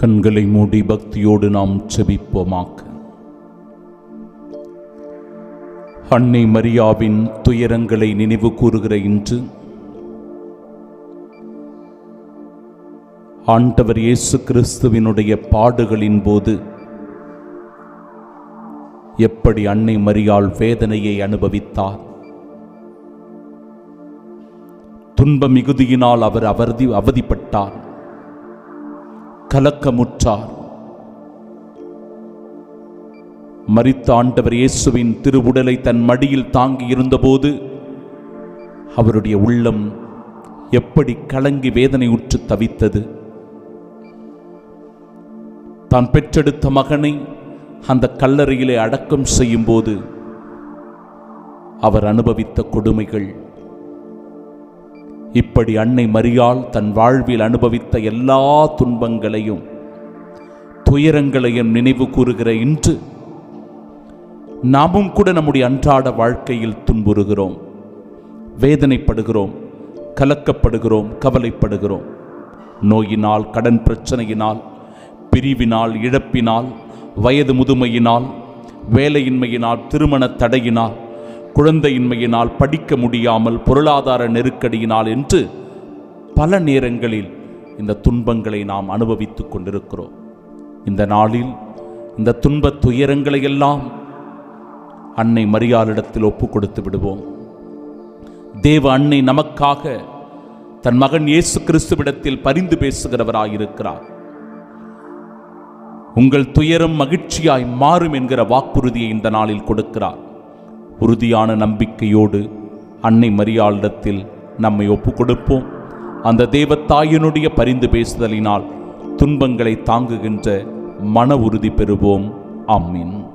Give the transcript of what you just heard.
கண்களை மூடி பக்தியோடு நாம் செபிப்போமாக்க அன்னை மரியாவின் துயரங்களை நினைவு கூறுகிற இன்று ஆண்டவர் இயேசு கிறிஸ்துவினுடைய பாடுகளின் போது எப்படி அன்னை மரியாள் வேதனையை அனுபவித்தார். துன்ப மிகுதியினால் அவர் அவதி அவதிப்பட்டார். கலக்கமுற்றார். மறித்த ஆண்டவர் இயேசுவின் திருவுடலை தன் மடியில் தாங்கி இருந்தபோது அவருடைய உள்ளம் எப்படி கலங்கி வேதனை உற்று தவித்தது. தான் பெற்றெடுத்த மகனை அந்த கல்லறையிலே அடக்கம் செய்யும்போது அவர் அனுபவித்த கொடுமைகள் இப்படி அன்னை மரியாள் தன் வாழ்வில் அனுபவித்த எல்லா துன்பங்களையும் துயரங்களையும் நினைவு கூறுகிற இன்று நாமும் கூட நம்முடைய அன்றாட வாழ்க்கையில் துன்புறுகிறோம். வேதனைப்படுகிறோம் கலக்கப்படுகிறோம் கவலைப்படுகிறோம். நோயினால் கடன் பிரச்சனையினால் பிரிவினால் இழப்பினால் வயது முதுமையினால் வேலையின்மையினால் திருமண தடையினால் குழந்தையின்மையினால் படிக்க முடியாமல் பொருளாதார நெருக்கடியினால் என்று பல நேரங்களில் இந்த துன்பங்களை நாம் அனுபவித்துக் கொண்டிருக்கிறோம். இந்த நாளில் இந்த துன்பத் துயரங்களை எல்லாம் அன்னை மரியாளிடத்தில் ஒப்பு கொடுத்து விடுவோம். தேவ அன்னை நமக்காக தன் மகன் இயேசு கிறிஸ்துவிடத்தில் பரிந்து பேசுகிறவராயிருக்கிறார். உங்கள் துயரம் மகிழ்ச்சியாய் மாறும் என்கிற வாக்குறுதியை இந்த நாளில் கொடுக்கிறார். உறுதியான நம்பிக்கையோடு அன்னை மரியாளிடத்தில் நம்மை ஒப்பு கொடுப்போம் அந்த தேவத்தாயினுடைய பரிந்து பேசுதலினால் துன்பங்களை தாங்குகின்ற மன உறுதி பெறுவோம். ஆமீன்.